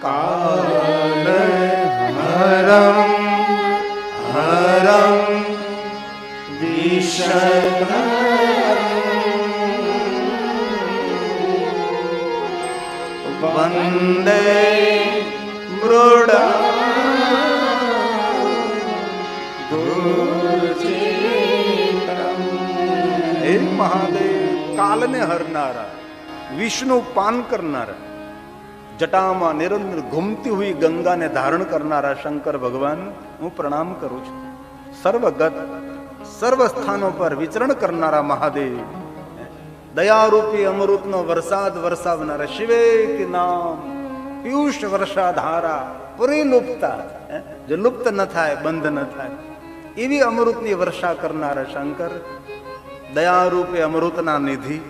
કાલ હરમ હરમ વિષમ વંદે મૃડા મહાદેવ કાલને હરનારા વિષ્ણુ પાન કરનારા જટામાં નિરંતર ઘૂમતી હુઈ ગંગાને ધારણ કરનારા શંકર ભગવાન હું પ્રણામ કરું છું. સર્વગત સર્વ સ્થાનો પર વિચરણ કરનારા મહાદેવ. દયારૂપી અમૃતનો વરસાદ વરસાવનારા શિવે કે નામ. પિયુષ વર્ષાધારા, પૂરી લુપ્તા? જે લુપ્ત ન થાય, બંધ ન થાય. એવી અમૃતની વર્ષા કરનારા શંકર, દયારૂપે અમૃતના નિધિ.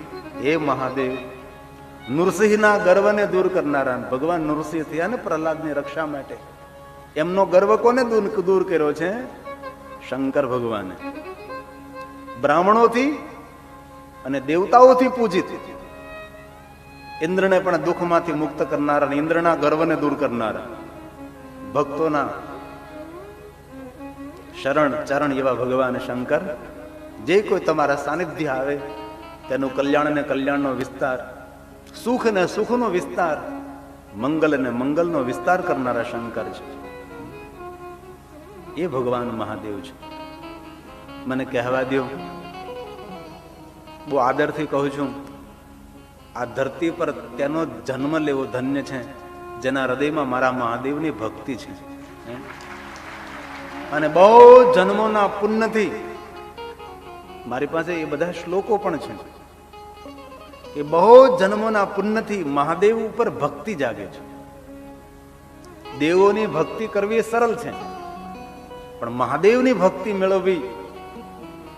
હે મહાદેવ નૃસિંહના ગર્વને દૂર કરનારા ભગવાન નૃસિંહ થયા ને પ્રહલાદની રક્ષા માટે એમનો ગર્વ કોને દૂર કર્યો છે? શંકર ભગવાને. બ્રાહ્મણોથી અને દેવતાઓથી પૂજિત. ઇન્દ્રને પણ દુઃખમાંથી મુક્ત કરનારા ઇન્દ્રના ગર્વને દૂર કરનારા ભક્તોના શરણ, ચરણ એવા ભગવાન શંકર, જે કોઈ તમારા સાનિધ્ય આવે, તેનું કલ્યાણ ને કલ્યાણનો વિસ્તાર સુખ ને સુખનો વિસ્તાર મંગલ ને મંગલનો વિસ્તાર કરનારા શંકર છે. એ ભગવાન મહાદેવ છે. મને કહેવા દો બહુ આદરથી કહું છું, આ ધરતી પર તેનો જન્મ લેવો ધન્ય છે, જેના હૃદયમાં મારા મહાદેવની ભક્તિ છે. અને બહુ જન્મોના પુણ્યથી મારી પાસે એ બધા શ્લોકો પણ છે. કે બહુ જન્મોના પુણ્યથી મહાદેવ ઉપર ભક્તિ જાગે છે. દેવોની ભક્તિ કરવી સરળ છે. પણ મહાદેવની ભક્તિ મેળવવી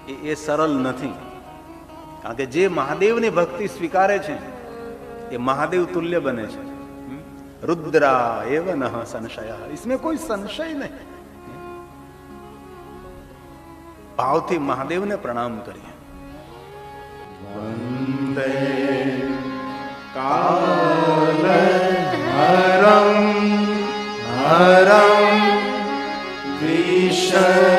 એ સરળ નથી. કારણ કે જે મહાદેવની ભક્તિ સ્વીકારે છે, એ મહાદેવ તુલ્ય બને છે. રુદ્રા એવ નહ સંશય. ઇસમે કોઈ સંશય નહીં. ભાવથી મહાદેવને પ્રણામ કરીએ. વંદે કાલ હરમ હરમ વંદે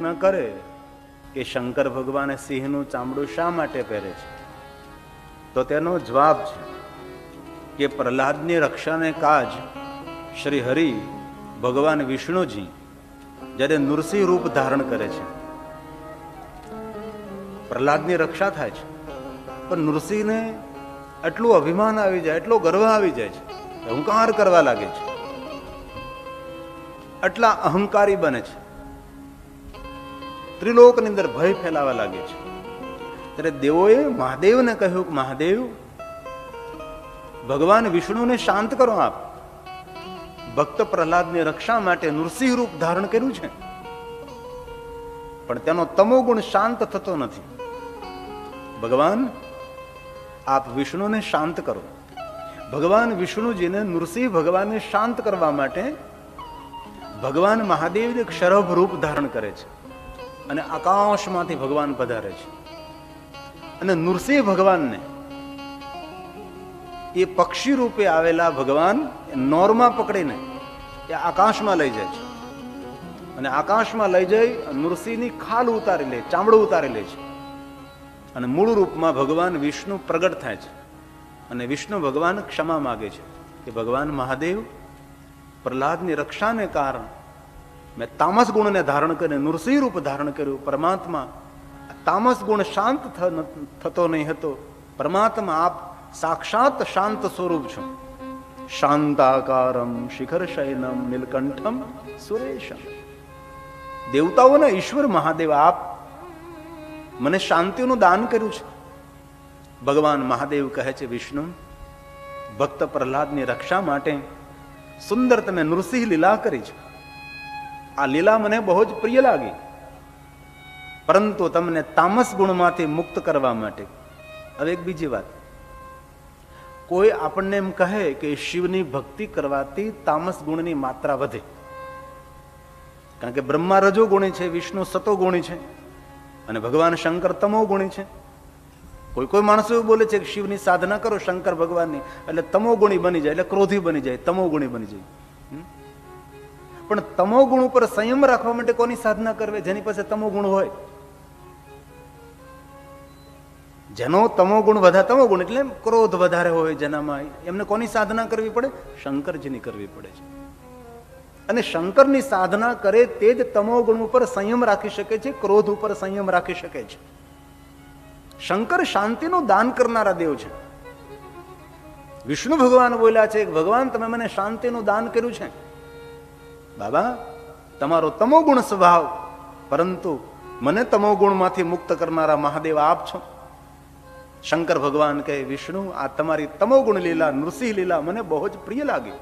પ્રશ્ન કરે કે શંકર ભગવાને સિંહનું ચામડું શા માટે પહેરે છે? તો તેનો જવાબ છે કે પ્રહલાદની રક્ષાને કાજ શ્રી હરિ ભગવાન વિષ્ણુજી જ્યારે નૃસિંહ રૂપ ધારણ કરે છે. પ્રહલાદની રક્ષા થાય છે. પણ નૃસિંહને એટલું અભિમાન આવી જાય એટલો ગર્વ આવી જાય છે અહંકાર કરવા લાગે છે. એટલા અહંકારી બને છે. ત્રિલોકની અંદર ભય ફેલાવા લાગે છે. ત્યારે દેવોએ મહાદેવને કહ્યું કે મહાદેવ, ભગવાન વિષ્ણુને શાંત કરો આપ. ભક્ત પ્રહલાદની રક્ષા માટે નૃસિંહ રૂપ ધારણ કર્યું છે. પણ તેનો તમો ગુણ શાંત થતો નથી. ભગવાન, આપ વિષ્ણુને શાંત કરો. ભગવાન વિષ્ણુજીને નૃસિંહ ભગવાનને શાંત કરવા માટે ભગવાન મહાદેવ એક શરભ રૂપ ધારણ કરે છે. અને આકાશમાંથી ભગવાન પધારે છે. અને નૃસિંહ ભગવાનને એ પક્ષી રૂપે આવેલા ભગવાન નોરમાં પકડીને એ આકાશમાં લઈ જાય છે. અને આકાશમાં લઈ જઈ નૃસિંહની ખાલ ઉતારી લે, ચામડું ઉતારી લે છે. અને મૂળ રૂપમાં ભગવાન વિષ્ણુ પ્રગટ થાય છે. અને વિષ્ણુ ભગવાન ક્ષમા માગે છે કે ભગવાન મહાદેવ પ્રહલાદની રક્ષાને કારણે મેં તામસ ગુણને ધારણ કરીને નૃસિંહ રૂપ ધારણ કર્યું. પરમાત્મા તામસ ગુણ શાંત થતો નહીં હતો. પરમાત્મા આપ સાક્ષાત શાંત સ્વરૂપ છો. શાંતાકારમ શિખર શયનમ નીલકંઠમ સુરેશમ. દેવતાઓના ઈશ્વર મહાદેવ, આપ મને શાંતિનું દાન કર્યું છે. ભગવાન મહાદેવ કહે છે, વિષ્ણુ, ભક્ત પ્રહલાદની રક્ષા માટે સુંદર તમે નૃસિંહ લીલા કરી છે. આ લીલા મને બહુ જ પ્રિય લાગી. પરંતુ તમને તામસ ગુણમાંથી મુક્ત કરવા માટે. હવે એક બીજી વાત. કોઈ આપણને એમ કહે કે શિવની ભક્તિ કરવાથી તામસ ગુણની માત્રા વધે. કારણ કે બ્રહ્મા રજો ગુણી છે, વિષ્ણુ સતો ગુણી છે, અને ભગવાન શંકર તમો ગુણી છે. કોઈ કોઈ માણસો એવું બોલે છે કે શિવની સાધના કરો શંકર ભગવાનની, એટલે તમો ગુણી બની જાય, એટલે ક્રોધી બની જાય, તમો ગુણી બની જાય. પણ તમો ગુણ ઉપર સંયમ રાખવા માટે કોની સાધના કરવી? જેની પાસે તમો ગુણ હોય. જેનો તમો ગુણ વધારે, તમો ગુણ એટલે ક્રોધ વધારે હોય જેનામાં. એમને કોની સાધના કરવી પડે? શંકરજીની કરવી પડે છે. અને શંકરની સાધના કરે તે જ તમો ગુણ ઉપર સંયમ રાખી શકે છે, ક્રોધ ઉપર સંયમ રાખી શકે છે. શંકર શાંતિનું દાન કરનારા દેવ છે. વિષ્ણુ ભગવાન બોલ્યા છે ભગવાન, તમે મને શાંતિનું દાન કર્યું છે? બાબા, તમારો તમો ગુણ સ્વભાવ, પરંતુ મને તમો ગુણમાંથી મુક્ત કરનારા મહાદેવ આપ છો. શંકર ભગવાન કહે, વિષ્ણુ, આ તમારી તમો ગુણ લીલા, નૃસિંહ લીલા મને બહુ જ પ્રિય લાગી.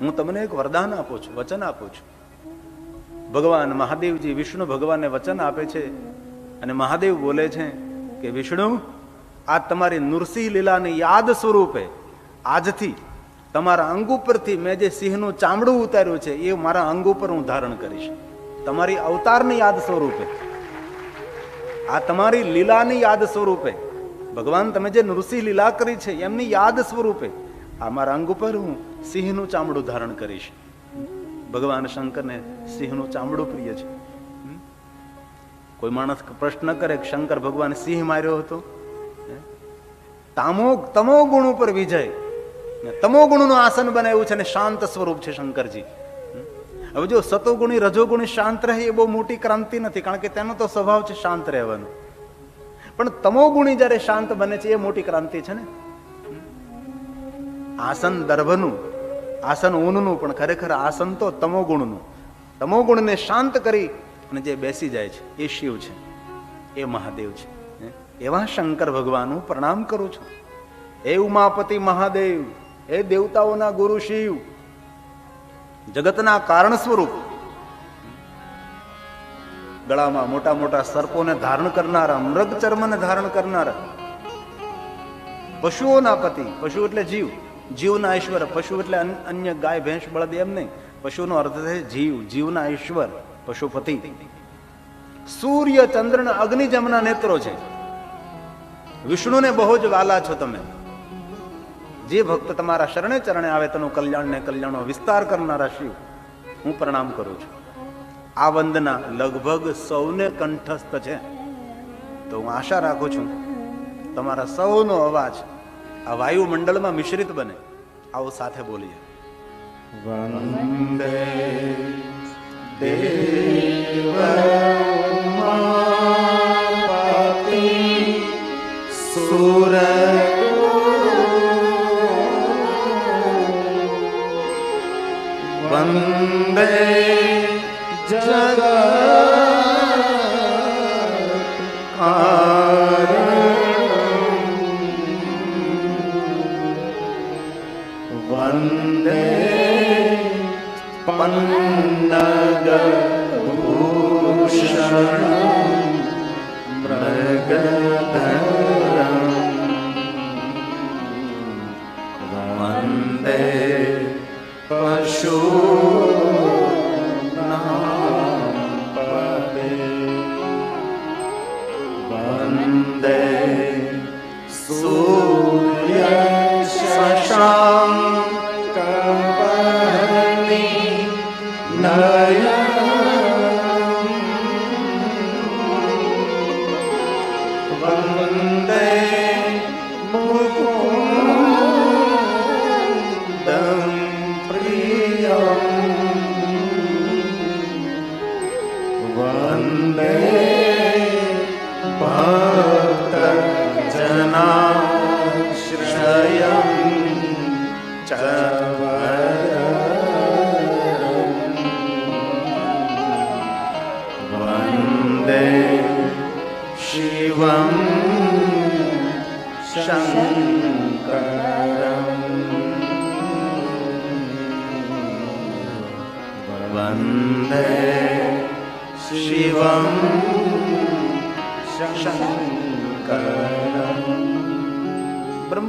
હું તમને એક વરદાન આપું છું, વચન આપું છું. ભગવાન મહાદેવજી વિષ્ણુ ભગવાનને વચન આપે છે અને મહાદેવ બોલે છે કે, વિષ્ણુ, આ તમારી નૃસિંહ લીલાની યાદ સ્વરૂપે આજથી તમારા અંગ ઉપરથી મેં જે સિંહનું ચામડું ઉતાર્યું છે, એ મારા અંગ ઉપર હું ધારણ કરીશ. તમારી અવતારની યાદ સ્વરૂપે. આ તમારી લીલાની યાદ સ્વરૂપે. ભગવાન, તમે જે નૃસિંહ લીલા કરી છે, એમની યાદ સ્વરૂપે. આ મારા અંગ ઉપર હું સિંહનું ચામડું ધારણ કરીશ. ભગવાન શંકરને સિંહનું ચામડું પ્રિય છે. કોઈ માણસ પ્રશ્ન કરે શંકર ભગવાન સિંહ માર્યો હતો? તામો તમો ગુણ ઉપર વિજય. તમો ગુણનું આસન બનાવ્યું છે અને શાંત સ્વરૂપ છે શંકરજી. હવે જો સતોગુણી, રજોગુણી શાંત રહે એ બહુ મોટી ક્રાંતિ નથી, કારણ કે તેનો તો સ્વભાવ છે શાંત રહેવાનો. પણ તમોગુણી જ્યારે શાંત બને છે એ મોટી ક્રાંતિ છે ને. આસન દર્ભનું, આસન ઊનનું પણ ખરેખર આસન તો તમોગુણનું. તમોગુણને શાંત કરી અને જે બેસી જાય છે, એ શિવ છે, એ મહાદેવ છે. એવા શંકર ભગવાનનું પ્રણામ કરું છું. એ ઉમાપતિ મહાદેવ એ દેવતાઓના ગુરુ શિવ, જગતના કારણ સ્વરૂપ. ગળામાં મોટા મોટા સર્પોને ધારણ કરનારા, મૃગ ચર્મને ધારણ કરનારા, પશુઓના પતિ, પશુ એટલે જીવ. જીવના ઈશ્વર, પશુ એટલે અન્ય ગાય, ભેંસ, બળદ એમ નહીં. પશુનો અર્થ છે જીવ, જીવના ઈશ્વર પશુપતિ સૂર્ય, ચંદ્ર અગ્નિ જમના નેત્રો છે. વિષ્ણુને બહુ જ વાલા છો તમે. જે ભક્ત તમારા શરણે ચરણે આવે તેનું કલ્યાણ ને કલ્યાણનો વિસ્તાર કરનારા શિવ, હું પ્રણામ કરું છું. આ વંદના લગભગ સૌને કંઠસ્થ છે. તો હું આશા રાખું છું, તમારા સૌનો અવાજ આ વાયુમંડળમાં મિશ્રિત બને. આવો સાથે બોલીએ. વંદે દેવ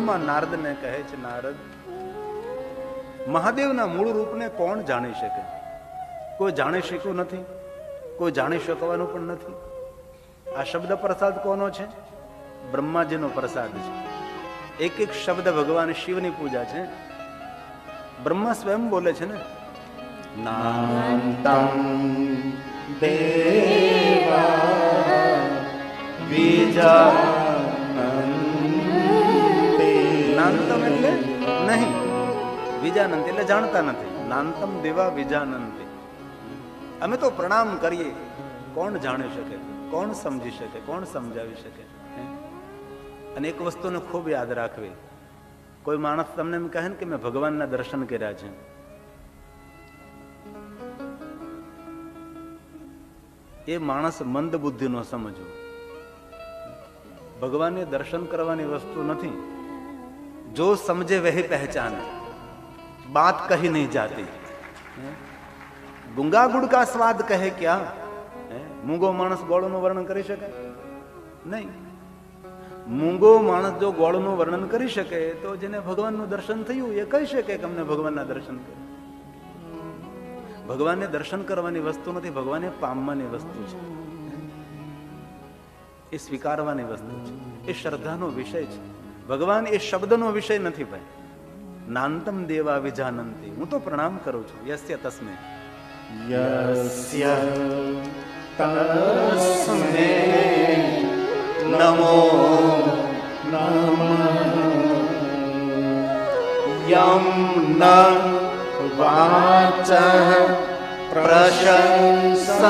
બ્રહ્મા નારદને કહે છે, નારદ, મહાદેવના મૂળ રૂપને કોણ જાણી શકે? કોઈ જાણી શક્યું નથી, કોઈ જાણી શકવાનું પણ નથી. આ શબ્દ પ્રસાદ કોનો છે? બ્રહ્માજીનો પ્રસાદ છે. એક એક શબ્દ ભગવાન શિવની પૂજા છે. બ્રહ્મા સ્વયં બોલે છે ને? દેવા બીજા વિજાનંત એટલે જાણતા નથી. નાંતમ દેવા વિજાનંતી. અમે તો પ્રણામ કરીએ. કોણ જાણી શકે? કોણ સમજી શકે? કોણ સમજાવી શકે? અને એક વસ્તુને ખૂબ યાદ રાખવી. કોઈ માણસ તમને એમ કહે ને કે મેં ભગવાનના દર્શન કર્યા છે. એ માણસ મંદ બુદ્ધિનો સમજવો ભગવાનને દર્શન કરવાની વસ્તુ નથી. જો સમજે વહી પહેચાન. बात कही नहीं जाती ગુંગા ગુડ કા સ્વાદ કહે ક્યાં હે? મૂંગો માણસ ગોળનું વર્ણન કરી શકે નહીં મૂંગો માણસ જો ગોળનું વર્ણન કરી શકે તો જેને ભગવાનનું દર્શન થયું એ કહી શકે કે અમને ભગવાનના દર્શન કર્યા ભગવાનને દર્શન કરવાની વસ્તુ નથી ભગવાનને પામવાની વસ્તુ છે એ સ્વીકારવાની વસ્તુ છે એ શ્રદ્ધાનો વિષય છે ભગવાન એ શબ્દનો વિષય નથી ભાઈ નાંતમ દેવા વિજાનંતી હું તો પ્રણામ કરું છું યસ્ય તસ્મે યસ્ય તસ્મે નમો યમ ન વાચ પ્રશંસંતિ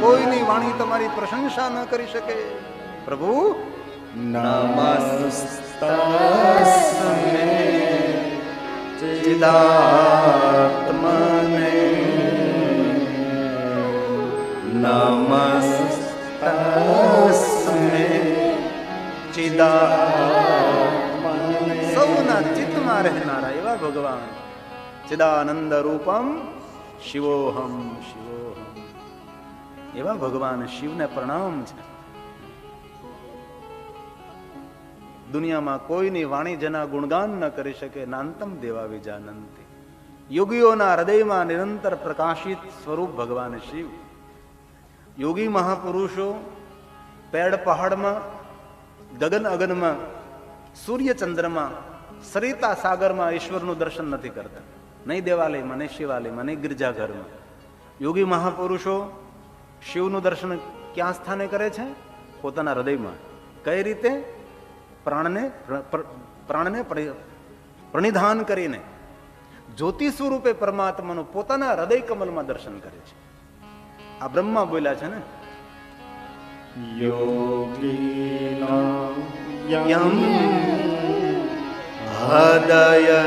કોઈની વાણી તમારી પ્રશંસા ન કરી શકે પ્રભુ નમસ્તસ્મે ચિદાત્મને નમસ્તસ્મે ચિદાત્મને સૌના ચિત્તમાં રહેનારા એવા ભગવાન. ચિદાનંદ રૂપમ શિવોહમ શિવોહમ. એવા ભગવાન શિવને પ્રણામ છે. દુનિયામાં કોઈની વાણી જેના ગુણગાન ન કરી શકે નાંતમ દેવા વિજાનંતી. યોગીઓના હૃદયમાં નિરંતર પ્રકાશિત સ્વરૂપ ભગવાન શિવ. યોગી મહાપુરુષો પેડ પહાડમાં, ગગન અગનમાં સૂર્ય ચંદ્રમાં સરિતા સાગરમાં ઈશ્વરનું દર્શન નથી કરતા. નહીં દેવાલયમાં, નહીં શિવાલયમાં, નહીં ગિરજાઘરમાં. યોગી મહાપુરુષો શિવનું દર્શન ક્યાં સ્થાને કરે છે? પોતાના હૃદયમાં. કઈ રીતે? પ્રાણને પ્ર- પ્ર- પ્રાણને પ્રણિધાન કરીને જ્યોતિ સ્વરૂપે પરમાત્માનું પોતાના હૃદય કમલમાં દર્શન કરે છે. આ બ્રહ્મા બોલ્યા છે ને? યોગી હૃદય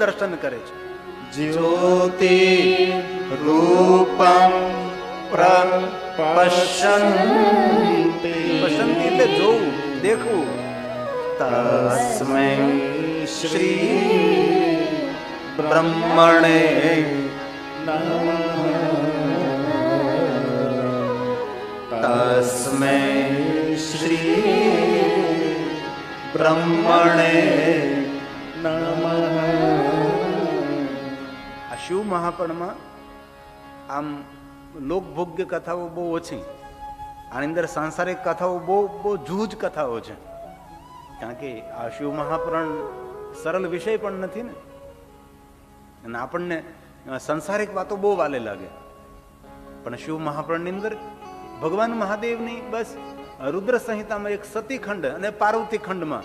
દર્શન કરે છે. જ્યોતિ રૂપમ પ્રપશ્યન્તિ પસંદી એટલે જોવું દેખવું. તસ્મૈ શ્રી બ્રહ્મણે તસ્મૈ શ્રી બ્રહ્મણે આ શિવ મહાપણમાં આમ લોકભોગ્ય કથાઓ બહુ ઓછી, આની અંદર સાંસારિક કથાઓ બહુ બહુ જૂજ કથાઓ છે. કારણ કે આ શિવ મહાપુરાણ સરળ વિષય પણ નથી ને. અને આપણને સંસારિક વાતો બહુ વાલે લાગે. પણ શિવ મહાપ્રણની અંદર ભગવાન મહાદેવની બસ રુદ્ર સંહિતામાં એક સતી ખંડ અને પાર્વતી ખંડમાં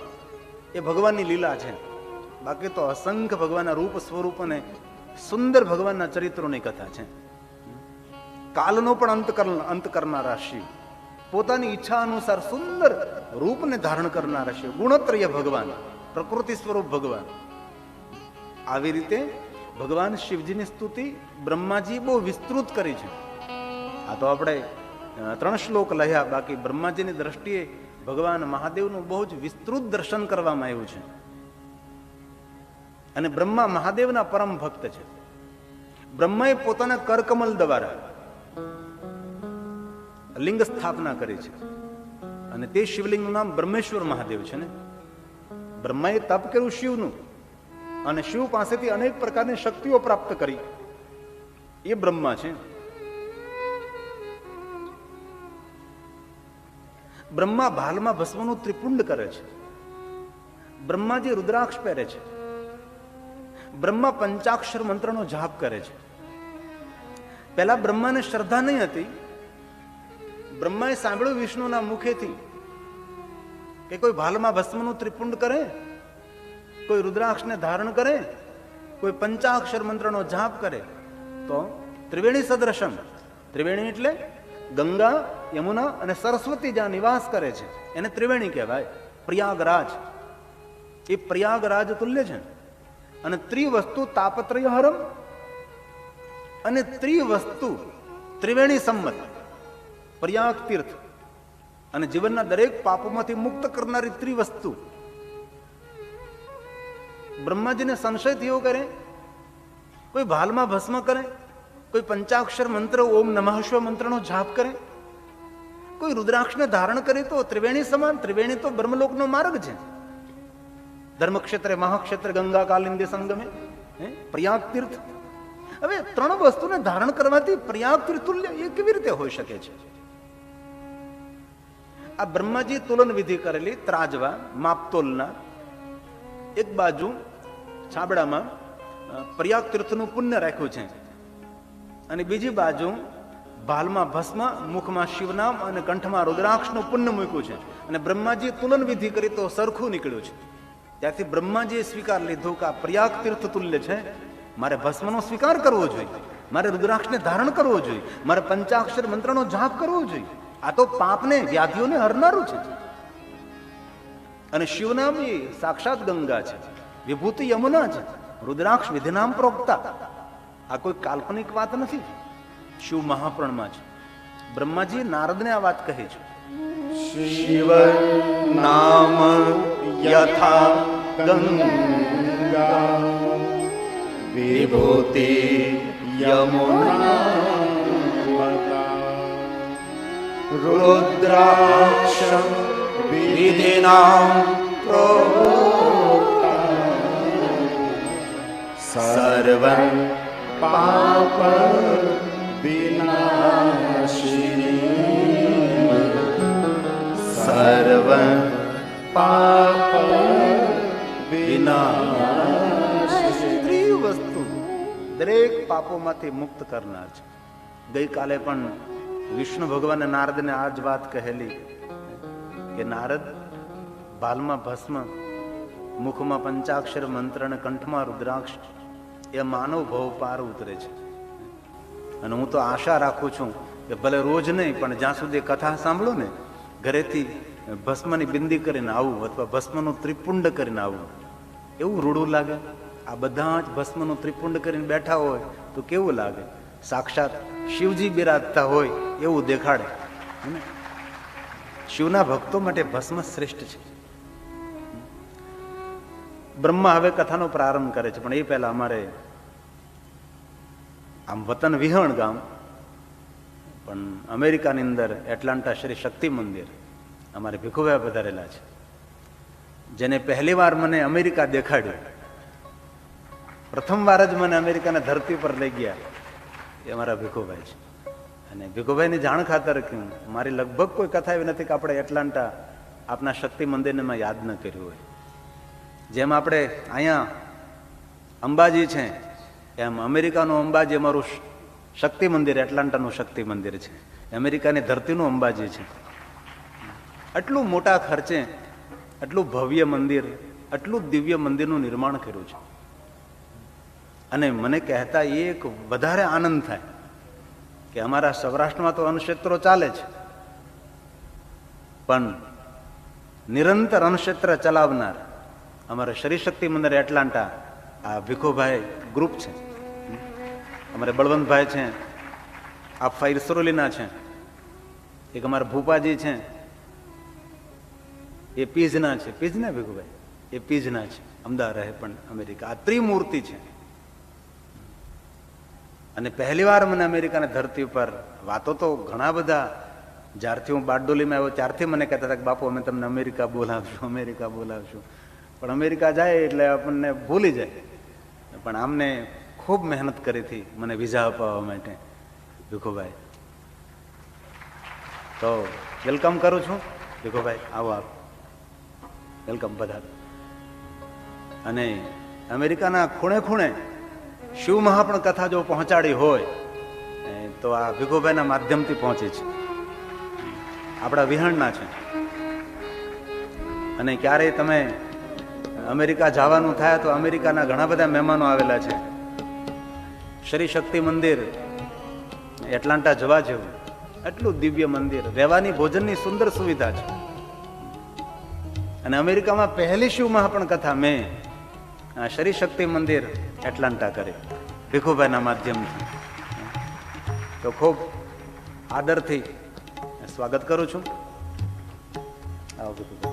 એ ભગવાનની લીલા છે. બાકી તો અસંખ્ય ભગવાનના રૂપ સ્વરૂપ અને સુંદર ભગવાનના ચરિત્રોની કથા છે. કાલનો પણ અંત અંત કરનારા શિવ. પોતાની ઈચ્છા અનુસાર સુંદર રૂપને ધારણ કરનારા શિવ. ગુણત્રય ભગવાન, પ્રકૃતિ સ્વરૂપ ભગવાન. આવી રીતે ભગવાન શિવજીની સ્તુતિ બ્રહ્માજી બહુ વિસ્તૃત કરી છે. આ તો આપણે ત્રણ શ્લોક લહ્યા બાકી બ્રહ્માજીની દ્રષ્ટિએ ભગવાન મહાદેવનું બહુ જ વિસ્તૃત દર્શન કરવામાં આવ્યું છે. અને બ્રહ્મા મહાદેવના પરમ ભક્ત છે. બ્રહ્માએ પોતાના કરકમલ દ્વારા લિંગ સ્થાપના કરી છે. અને તે શિવલિંગનું નામ બ્રહ્મેશ્વર મહાદેવ છે ને? બ્રહ્માએ તપ કર્યું શિવનું. અને શિવ પાસેથી અનેક પ્રકારની શક્તિઓ પ્રાપ્ત કરી. એ બ્રહ્મા છે. બ્રહ્મા ભાલમાં ભસ્મનું ત્રિપુંડ કરે છે. બ્રહ્મા જે રુદ્રાક્ષ પહેરે છે. બ્રહ્મા પંચાક્ષર મંત્રનો જાપ કરે છે. પહેલા બ્રહ્માને શ્રદ્ધા નહીં હતી. બ્રહ્માએ સાંભળ્યું વિષ્ણુના મુખેથી કે કોઈ ભાલમાં ભસ્મનું ત્રિપુંડ કરે, કોઈ રુદ્રાક્ષને ધારણ કરે, કોઈ પંચાક્ષર મંત્રનો જાપ કરે, તો ત્રિવેણી સદૃશમ ત્રિવેણી એટલે ગંગા, યમુના અને સરસ્વતી જ્યાં નિવાસ કરે છે, એને ત્રિવેણી કહેવાય, પ્રયાગરાજ. એ પ્રયાગરાજ તુલ્ય છે અને ત્રિવસ્તુ તાપત્રય હરમ અને ત્રિવસ્તુ ત્રિવેણી સંમત પ્રયાગ તીર્થ. અને જીવનના દરેક પાપોમાંથી મુક્ત કરનારી ત્રિવસ્તુ. બ્રહ્માજીને સંશય થયો કરે, કોઈ ભાલમાં ભસ્મ કરે, કોઈ પંચાક્ષર મંત્ર ઓમ નમઃ શિવ મંત્રનો જાપ કરે, કોઈ રુદ્રાક્ષને ધારણ કરે તો ત્રિવેણી સમાન, ત્રિવેણી તો બ્રહ્મલોકનો માર્ગ છે. ધર્મક્ષેત્રે મહાક્ષેત્ર ગંગા કાલિંદી સંગમે પ્રયાગ તીર્થ. હવે ત્રણ વસ્તુને ધારણ કરવાથી પ્રયાગ તીર્થ તુલ્ય એ કેવી રીતે હોઈ શકે છે? આ બ્રહ્માજી તુલન વિધિ કરેલી ત્રાજવા, માપતોલના, એક બાજુ છાબડામાં પ્રયાગ તીર્થનું પુણ્ય રાખ્યું છે. અને બીજી બાજુ ભાલમાં ભસ્મ, મુખમાં શિવનામ અને કંઠમાં રુદ્રાક્ષનું પુણ્ય મૂક્યું છે. અને બ્રહ્માજી તુલન વિધિ કરી તો સરખું નીકળ્યું છે. ત્યાંથી બ્રહ્માજીએ સ્વીકાર લીધો કે આ પ્રયાગ તીર્થ તુલ્ય છે. મારે ભસ્મનો સ્વીકાર કરવો જોઈએ. મારે રુદ્રાક્ષને ધારણ કરવો જોઈએ. મારે પંચાક્ષર મંત્રનો જાપ કરવો જોઈએ. આ તો પાપને, વ્યાધિઓને હરનારું છે. અને શિવનામ એ સાક્ષાત ગંગા છે. વિભૂતિ યમુના છે. રુદ્રાક્ષ વિધિનામ પ્રોક્તા. આ કોઈ કાલ્પનિક વાત નથી. શિવ મહાપ્રણમાં છે. બ્રહ્માજી નારદને આ વાત કહે છે. શિવ નામ યથા ગંગા વિભૂતિ યમુના રુદ્રાક્ષ વિધિના સર્વ પાપ વિનાશિની સર્વ પાપ વિનાશિની વસ્તુ દરેક પાપોમાંથી મુક્ત કરનાર છે. ગઈકાલે પણ વિષ્ણુ ભગવાને નારદને આ જ વાત કહેલી કે, નારદ ભાલમાં ભસ્મ, મુખમાં પંચાક્ષર મંત્ર અને કંઠમાં રુદ્રાક્ષ, એ માનવ ભવ પાર ઉતરે છે. અને હું તો આશા રાખું છું કે ભલે રોજ નહીં, પણ જ્યાં સુધી કથા સાંભળો ને, ઘરેથી ભસ્મની બિંદી કરીને આવું અથવા ભસ્મનું ત્રિપુંડ કરીને આવું એવું રૂડું લાગે? આ બધા જ ભસ્મનું ત્રિપુંડ કરીને બેઠા હોય તો કેવું લાગે? સાક્ષાત શિવજી બિરાજતા હોય એવું દેખાડે. શિવના ભક્તો માટે ભસ્મ શ્રેષ્ઠ છે. બ્રહ્મા હવે કથાનો પ્રારંભ કરે છે, પણ એ પહેલા અમારે આમ વતન વિહણ ગામ, પણ અમેરિકાની અંદર એટલાન્ટા શ્રી શક્તિ મંદિર, અમારે ભીખુભાઈ પધારેલા છે. જેને પહેલી વાર મને અમેરિકા દેખાડ્યું. પ્રથમ વાર જ મને અમેરિકાના ધરતી પર લઈ ગયા. એ મારા ભીખુભાઈ છે. અને ભીખુભાઈની જાણ ખાતર કહ્યું મારી લગભગ કોઈ કથા એવી નથી કે આપણે એટલાન્ટા આપના શક્તિ મંદિરને મેં યાદ ન કર્યું હોય. જેમ આપણે અહીંયા અંબાજી છે, એમ અમેરિકાનું અંબાજી અમારું શક્તિ મંદિર, એટલાન્ટાનું શક્તિ મંદિર છે. અમેરિકાની ધરતીનું અંબાજી છે. આટલું મોટા ખર્ચે આટલું ભવ્ય મંદિર, આટલું દિવ્ય મંદિરનું નિર્માણ કર્યું છે. અને મને કહેતા એક વધારે આનંદ થાય કે અમારા સૌરાષ્ટ્રમાં તો અન્નક્ષેત્રો ચાલે છે. પણ નિરંતર અન્નક્ષેત્ર ચલાવનાર અમારે શક્તિ મંદિર એટલાન્ટા આ ભીખુભાઈ ગ્રુપ છે. અમારે બળવંતભાઈ છે આ ફાઈર સરોલીના છે, એક અમારા ભૂપાજી છે એ પીઝના છે. પીઝના ભીખુભાઈ એ પીઝના છે. અમદાવાદ રહે પણ અમેરિકા. આ ત્રિમૂર્તિ છે. અને પહેલી વાર મને અમેરિકાની ધરતી ઉપર વાતો તો ઘણા બધા જ્યારથી હું બારડોલીમાં આવ્યો, ત્યારથી મને કહેતા હતા કે, બાપુ, અમે તમને અમેરિકા બોલાવશું અમેરિકા બોલાવશું. પણ અમેરિકા જાય એટલે આપણને ભૂલી જાય. પણ આમને ખૂબ મહેનત કરી હતી મને વિઝા અપાવવા માટે. ભીખુભાઈ. તો વેલકમ કરું છું. ભીખુભાઈ, આવો આપ. વેલકમ બધા અને અમેરિકાના ખૂણે ખૂણે શિવ મહાપણ કથા જો પહોંચાડી હોય તો આ ભીખુભાઈના માધ્યમથી પહોંચે છે. આપણા વિહણના છે. અને ક્યારેય તમે અમેરિકા જવાનું થાય તો અમેરિકાના ઘણા બધા મહેમાનો આવેલા છે. શ્રી શક્તિ મંદિર, એટલાન્ટા જવા જેવું. એટલું દિવ્ય મંદિર, રહેવાની ભોજનની સુંદર સુવિધા છે. અને અમેરિકામાં પહેલી શિવ મહાપણ કથા મેં શરી શક્તિ મંદિર એટલાન્ટા કરી, ભીખુભાઈના માધ્યમથી. તો ખૂબ આદરથી સ્વાગત કરું છું. આવો ભીખુભાઈ.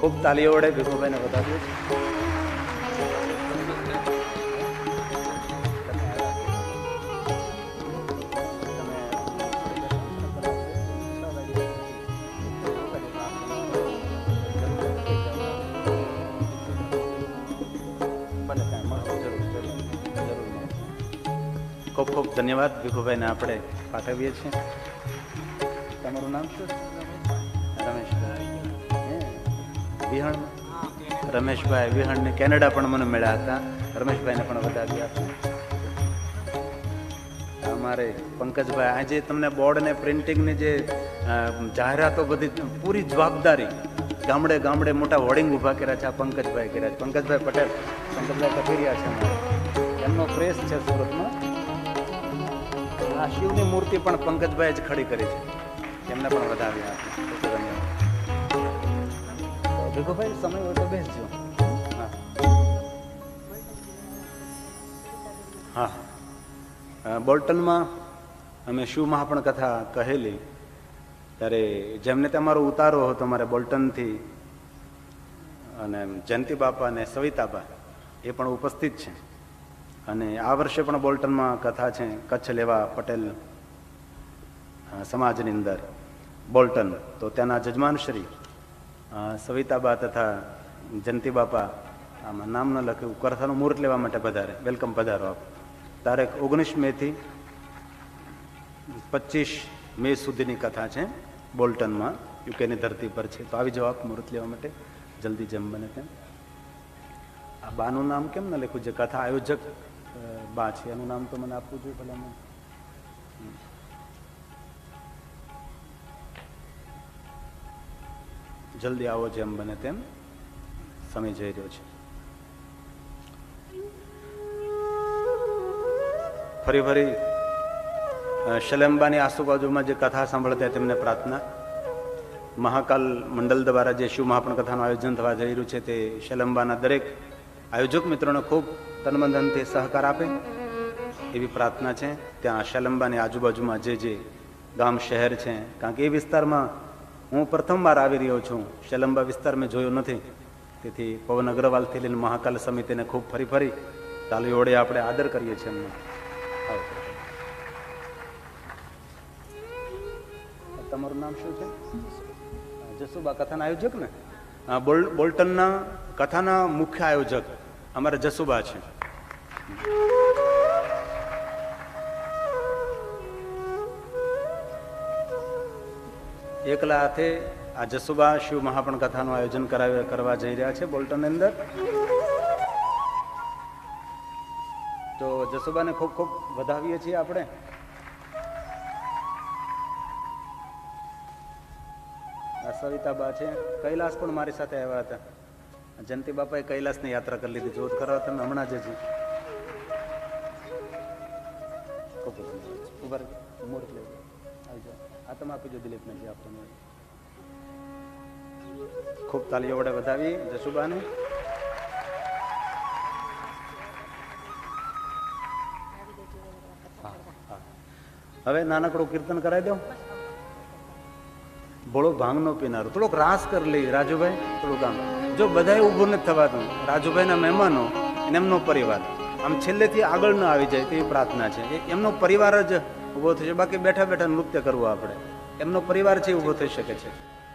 ખૂબ તાલીઓ વડે ભીખુભાઈને બતાવ્યું ખૂબ ખૂબ ધન્યવાદ ભીખુભાઈને આપણે પાઠવીએ છીએ. તમારું નામ શું? વિહણ, રમેશભાઈ વિહણને કેનેડા પણ મને મળ્યા હતા. રમેશભાઈને પણ વધાવ્યા. અમારે પંકજભાઈ, આજે તમને બોર્ડ ને પ્રિન્ટિંગની જે જાહેરાતો બધી પૂરી જવાબદારી ગામડે ગામડે મોટા હોર્ડિંગ ઊભા કર્યા છે, આ પંકજભાઈ કર્યા છે. પંકજભાઈ પટેલ, પંકજભાઈ કઠેરિયા છે એમનો પ્રેસ છે સુરતમાં. આ શિવની મૂર્તિ પણ પંકજભાઈ જ ખડી કરી છે. એમને પણ વધાવ્યા ભીખુભાઈ સમય હોય તો બેસજો. હા. બોલ્ટનમાં અમે શું મહાપણ કથા કહેલી. ત્યારે જેમને તમારો ઉતારો હતો મારે બોલ્ટનથી અને જયંતિ બાપા અને સવિતાબા એ પણ ઉપસ્થિત છે. અને આ વર્ષે પણ બોલ્ટનમાં કથા છે કચ્છ લેવા પટેલ સમાજની અંદર બોલ્ટન. તો ત્યાંના જજમાન શ્રી અ, સવિતાબા તથા જંતી બાપા આમાં નામ ન લખ્યું કથાનું મુહૂર્ત લેવા માટે પધારે. વેલકમ પધારો આપ. તારીખ ઓગણીસ મેથી પચીસ મે સુધીની કથા છે બોલ્ટનમાં. યુકેની ધરતી પર છે. તો આવી જાઓ આપ મુહૂર્ત લેવા માટે. જલ્દી જેમ બને તેમ. આ બાનું નામ કેમ ન લખ્યું? જે કથા આયોજક બા છે. એનું નામ તો મને આપવું જોઈએ ભલામણ. જલ્દી આવો જેમ બને તેમ. સમય જઈ રહ્યો છે. ફરી ફરી શલેમ્બાની આજુબાજુમાં જે કથા સાંભળતા તેમને પ્રાર્થના. મહાકાલ મંડળ દ્વારા જે શિવ મહાપણ કથાનું આયોજન થવા જઈ રહ્યું છે તે શલંબાના દરેક આયોજક મિત્રોને ખૂબ તનબંધનથી સહકાર આપે એવી પ્રાર્થના છે. ત્યાં શલંબાની આજુબાજુમાં જે જે ગામ, શહેર છે કારણ કે એ વિસ્તારમાં હું પ્રથમવાર આવી રહ્યો છું. શલંબા વિસ્તાર મેં જોયો નથી. તેથી પવન અગ્રવાલથી લઈને મહાકાલ સમિતિને ખૂબ ફરી ફરી તાલી ઓળે આપણે આદર કરીએ છીએ એમને. તમારું નામ શું છે? જસુબા કથાના આયોજક ને? બોલ, બોલ્ટનના કથાના મુખ્ય આયોજક અમારા જસુબા છે. એકલા હાથે આ જસુબા શિવ મહાપણ કથાનું આયોજન કરાવી કરવા જઈ રહ્યા છે બોલ્ટન અંદર તો જસુબાને ખૂબ ખૂબ વધાવીએ છીએ આપણે સવિતાબા છે કૈલાસ પણ મારી સાથે આવ્યા હતા જયંતિ બાપાએ કૈલાસની યાત્રા કરી લીધી જોત કરવા તમે હમણાં જ હજી ખૂબ ખૂબ ધન્યવાદ. ઊભા રહો. મુહૂર્ત લઈ લો. આવી જાઓ આ તમે આપી દો દિલીપને જે આપવાનું ખૂબ તાલીઓ વડે વધાવી હા. હવે નાનકડું કીર્તન કરાવી દો. ભોળો ભાંગનો પીનારો. થોડોક રાસ કરી લઈએ, રાજુભાઈ, થોડુંક આમ. જો બધાએ ઊભું નથી થવાતું. રાજુભાઈના મહેમાનો એમનો પરિવાર. આમ છેલ્લેથી આગળ ન આવી જાય તેવી પ્રાર્થના છે. એમનો પરિવાર જ ઊભો થશે બાકી બેઠા બેઠા નૃત્ય કરવું આપણે. એમનો પરિવાર છે ઊભો થઈ શકે છે.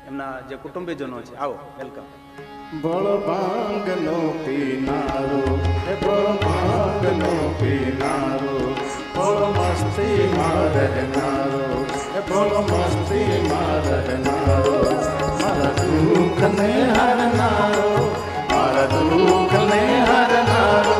એમના જે કુટુંબીજનો છે. આવો વેલકમ બોલ ભાંગનો પીનારો. હે બોલ ભાંગનો પીનારો. ભોળ મસ્તી માં રહેનારો. હે મસ્તી માં રહેનારો. મારા દુઃખને હરનારો. મારા દુઃખને હરનારો.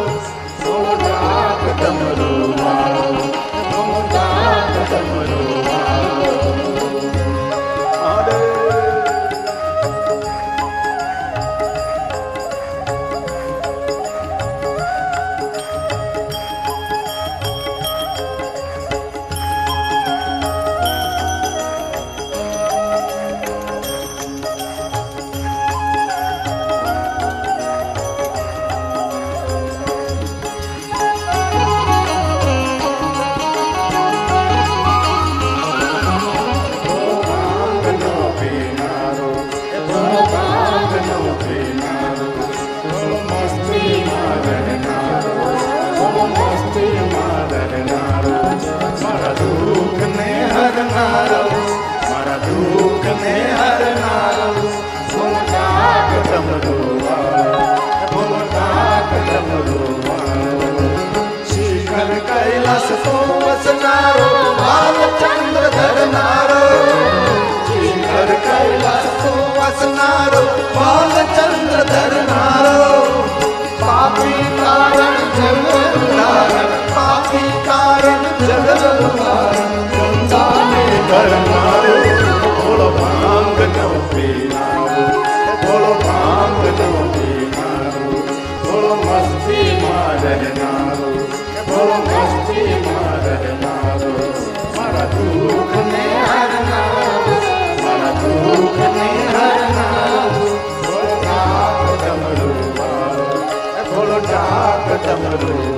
બોલો